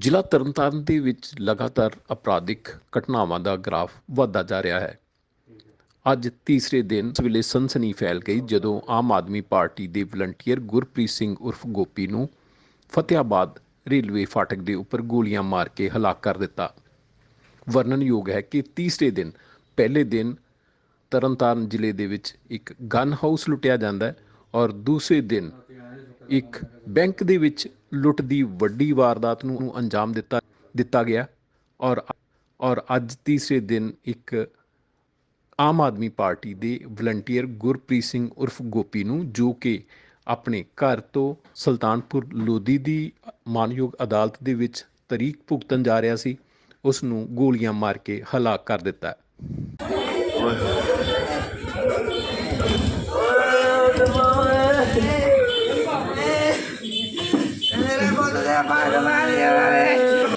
ਜ਼ਿਲ੍ਹਾ ਤਰਨਤਾਰਨ ਦੇ ਵਿੱਚ ਲਗਾਤਾਰ ਅਪਰਾਧਿਕ ਘਟਨਾਵਾਂ ਦਾ ਗ੍ਰਾਫ ਵਧਦਾ ਜਾ ਰਿਹਾ ਹੈ। ਅੱਜ ਤੀਸਰੇ ਦਿਨ ਇਸ ਵੇਲੇ ਸਨਸਨੀ ਫੈਲ ਗਈ, ਜਦੋਂ ਆਮ ਆਦਮੀ ਪਾਰਟੀ ਦੇ ਵਲੰਟੀਅਰ ਗੁਰਪ੍ਰੀਤ ਸਿੰਘ ਉਰਫ ਗੋਪੀ ਨੂੰ ਫਤਿਆਬਾਦ ਰੇਲਵੇ ਫਾਟਕ ਦੇ ਉੱਪਰ ਗੋਲੀਆਂ ਮਾਰ ਕੇ ਹਲਾਕ ਕਰ ਦਿੱਤਾ। ਵਰਣਨਯੋਗ ਹੈ ਕਿ ਤੀਸਰੇ ਦਿਨ, ਪਹਿਲੇ ਦਿਨ ਤਰਨਤਾਰਨ ਜ਼ਿਲ੍ਹੇ ਦੇ ਵਿੱਚ ਇੱਕ ਗਨ ਹਾਊਸ ਲੁੱਟਿਆ ਜਾਂਦਾ ਹੈ ਔਰ ਦੂਸਰੇ ਦਿਨ ਇੱਕ ਬੈਂਕ ਦੇ ਵਿੱਚ ਲੁੱਟ ਦੀ ਵੱਡੀ ਵਾਰਦਾਤ ਨੂੰ ਅੰਜਾਮ ਦਿੱਤਾ ਦਿੱਤਾ ਗਿਆ ਔਰ ਔਰ ਅੱਜ ਤੀਸਰੇ ਦਿਨ ਇੱਕ ਆਮ ਆਦਮੀ ਪਾਰਟੀ ਦੇ ਵਲੰਟੀਅਰ ਗੁਰਪ੍ਰੀਤ ਸਿੰਘ ਉਰਫ ਗੋਪੀ ਨੂੰ ਜੋ ਕਿ ਆਪਣੇ ਘਰ ਤੋਂ ਸੁਲਤਾਨਪੁਰ ਲੋਧੀ ਦੀ ਮਾਨਯੋਗ ਅਦਾਲਤ ਦੇ ਵਿੱਚ ਤਰੀਕ ਭੁਗਤਣ ਜਾ ਰਿਹਾ ਸੀ, ਉਸ ਨੂੰ ਗੋਲੀਆਂ ਮਾਰ ਕੇ ਹਲਾਕ ਕਰ ਦਿੱਤਾ ਮੇਰੇ ਪੁੱਤ ਦੇ ਪੱਗ ਮਾਰੀ ਉਹਨਾਂ ਨੇ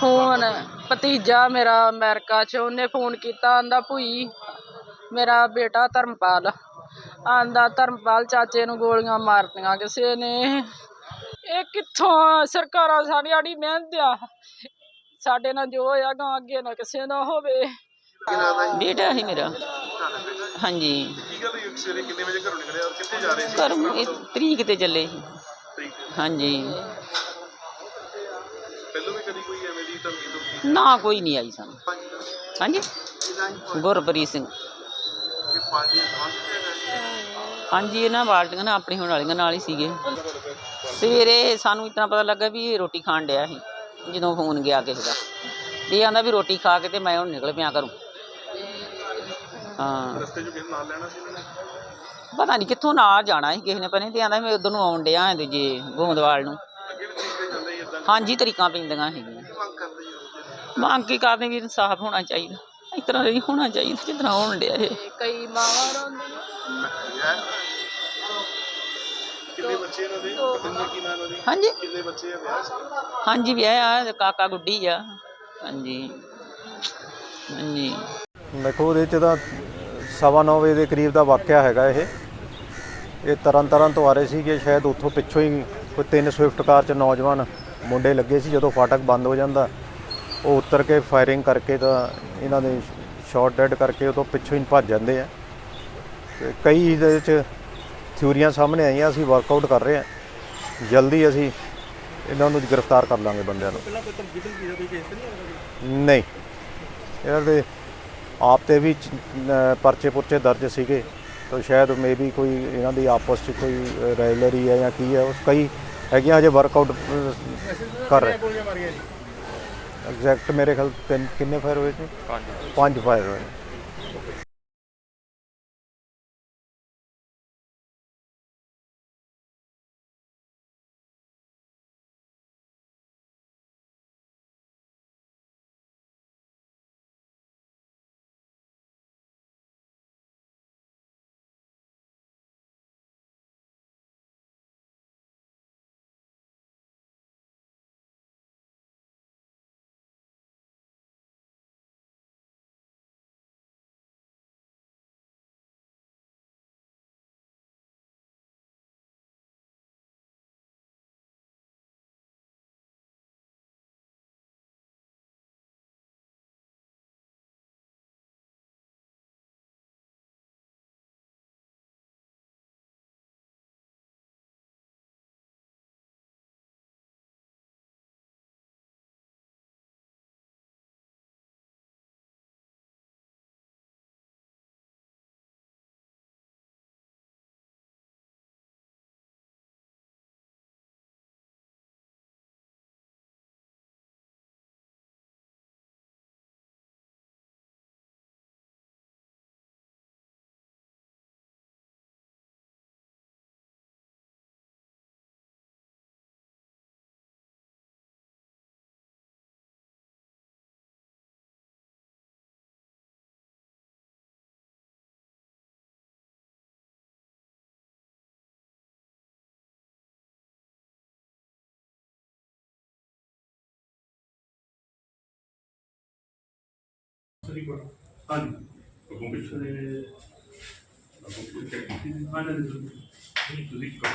ਫੋਨ ਭਤੀਜਾ ਮੇਰਾ ਅਮਰੀਕਾ 'ਚ ਉਹਨੇ ਫੋਨ ਕੀਤਾ ਆਂਦਾ ਭੂਈ ਮੇਰਾ ਬੇਟਾ ਧਰਮਪਾਲ। ਆਂਦਾ ਧਰਮਪਾਲ ਚਾਚੇ ਨੂੰ ਗੋਲੀਆਂ ਮਾਰਤੀਆਂ ਕਿਸੇ ਨੇ। ਇਹ ਕਿੱਥੋਂ? ਸਰਕਾਰਾਂ ਸਾਡੀ ਆੜੀ ਮਿਹਨਤ ਆ। ਸਾਡੇ ਨਾਲ ਜੋ ਹੋਇਆ ਗਾ ਅੱਗੇ ਨਾ ਕਿਸੇ ਨਾ ਹੋਵੇ। ਬੇਟਾ ਹੈ ਮੇਰਾ। ਹਾਂਜੀ। ਕੀ ਗੱਲ ਹੋਈ ਸਵੇਰੇ ਕਿੰਨੇ ਵਜੇ ਘਰੋਂ ਨਿਕਲੇ ਔਰ ਕਿੱਥੇ ਜਾ ਰਹੇ ਸੀ? ਘਰ ਇਹ ਤਰੀਕ ਤੇ ਚੱਲੇ ਸੀ। ਹਾਂਜੀ। ਧਮਕੀ ਧਮਕੀ ਨਾ ਕੋਈ ਨਹੀਂ ਆਈ ਸਾਨੂੰ। ਹਾਂਜੀ? ਗੁਰਪ੍ਰੀਤ ਸਿੰਘ। ਕਿ ਪਾਰਟੀ ਪਹੁੰਚ ਗਏ ਹਾਂਜੀ, ਇਹਨਾਂ ਬਾਲਟੀਆਂ ਨਾ ਆਪਣੀ ਹੋਣ ਵਾਲੀਆਂ ਨਾਲ ਹੀ ਸੀਗੇ। ਸਵੇਰੇ ਸਾਨੂੰ ਇਤਨਾ ਪਤਾ ਲੱਗਾ ਵੀ ਇਹ ਰੋਟੀ ਖਾਣ ਡਿਆ ਸੀ, ਜਦੋਂ ਫੋਨ ਗਿਆ ਕਿਸੇ ਦਾ। ਇਹ ਆਂਦਾ ਵੀ ਰੋਟੀ ਖਾ ਕੇ ਤੇ ਮੈਂ ਹੁਣ ਨਿਕਲ ਪਿਆ ਕਰੂੰ ਹਾਂ। ਰਸਤੇ 'ਚ ਕਿਸੇ ਨਾਲ ਲੈਣਾ ਸੀ ਇਹਨਾਂ ਨੇ ਪਤਾ ਨਹੀਂ ਕਿੱਥੋਂ ਨਾਲ ਜਾਣਾ ਸੀ ਕਿਸੇ ਨੇ, ਪਤਾ ਨਹੀਂ ਤੇ ਆਂਦਾ ਮੈਂ ਉਧਰ ਨੂੰ ਆਉਣ ਡਿਆ ਦੂਜੇ ਗੋਂਦਵਾਲ ਨੂੰ। ਅੱਗੇ ਵੀ ਤਰੀਕ ਤੇ ਹੀ ਇਦਾਂ ਹਾਂਜੀ, ਤਰੀਕਾਂ ਪੈਂਦੀਆਂ ਹੈਗੀਆਂ ਮੰਗ ਕੀ ਕਰਦੇ ਵੀ ਇਨਸਾਫ ਹੋਣਾ ਚਾਹੀਦਾ। ਇਸ ਤਰ੍ਹਾਂ ਨਹੀਂ ਹੋਣਾ ਚਾਹੀਦਾ ਜਿਸ ਤਰ੍ਹਾਂ ਹੋਣ ਡਿਆ ਇਹ। ਤੇ ਕਈ ਮਾਵਾਂ ਰੋਂਦੀਆਂ ਕਿੰਨੇ ਬੱਚੇ ਇਹਨਾਂ ਦੇ। ਕਿੰਨੇ ਕੀ ਨਾਂ ਇਹਨਾਂ ਦੇ ਹਾਂਜੀ। ਕਿੰਨੇ ਬੱਚੇ ਆ ਵਿਆਹ ਸੀ ਹਾਂਜੀ ਵਿਆਹ ਆ ਕਾਕਾ ਗੁੱਡੀ ਆ। ਹਾਂਜੀ। ਹਾਂਜੀ। ਦੇਖੋ ਉਹਦੇ ਚ ਤਾਂ ਸਵਾ ਨੌ ਵਜੇ ਦੇ ਕਰੀਬ ਦਾ ਵਾਕਿਆ ਹੈਗਾ ਇਹ। ਇਹ ਤਰਨ ਤਾਰਨ ਤੋਂ ਆ ਰਹੇ ਸੀਗੇ ਸ਼ਾਇਦ ਉੱਥੋਂ ਪਿੱਛੋਂ ਹੀ ਕੋਈ ਤਿੰਨ ਸਵਿਫਟ ਕਾਰ ਚ ਨੌਜਵਾਨ ਮੁੰਡੇ ਲੱਗੇ ਸੀ ਜਦੋਂ ਫਾਟਕ ਬੰਦ ਹੋ ਜਾਂਦਾ। ਉਹ ਉਤਰ ਕੇ ਫਾਇਰਿੰਗ ਕਰਕੇ ਤਾਂ ਇਹਨਾਂ ਦੇ ਸ਼ਾਟ ਡੈਡ ਕਰਕੇ ਉਹ ਤੋਂ ਪਿੱਛੋਂ ਹੀ ਭੱਜ ਜਾਂਦੇ ਆ। ਤੇ ਕਈ ਇਹਦੇ ਵਿੱਚ ਥਿਊਰੀਆਂ ਸਾਹਮਣੇ ਆਈਆਂ ਅਸੀਂ ਵਰਕਆਊਟ ਕਰ ਰਹੇ ਹਾਂ ਜਲਦੀ ਅਸੀਂ ਇਹਨਾਂ ਨੂੰ ਗ੍ਰਿਫਤਾਰ ਕਰ ਲਾਂਗੇ ਬੰਦਿਆਂ ਨੂੰ। ਨਹੀਂ ਇਹਨਾਂ ਦੇ ਆਪ ਤੇ ਵੀ ਪਰਚੇ ਪੁਰਚੇ ਦਰਜ ਸੀਗੇ। ਤਾਂ ਸ਼ਾਇਦ ਮੇਬੀ ਕੋਈ ਇਹਨਾਂ ਦੀ ਆਪਸ ਚ ਕੋਈ ਰੈਲਰੀ ਹੈ ਜਾਂ ਕੀ ਹੈ ਉਸ ਕਈ ਹੈਗੀਆਂ ਹਜੇ ਵਰਕਆਊਟ ਕਰ ਰਹੇ। ਐਗਜ਼ੈਕਟ ਮੇਰੇ ਖਿਆਲ ਤਿੰਨ ਕਿੰਨੇ ਫਾਇਰ ਹੋਏ ਸੀ? ਪੰਜ। ਪੰਜ ਫਾਇਰ ਹੋਏ। ਹੁਕਮ ਪਿੱਛੇ ਦੇ ਹੁਕਮ ਚੈੱਕ ਕੀਤੀ ਸੀ ਤੁਸੀਂ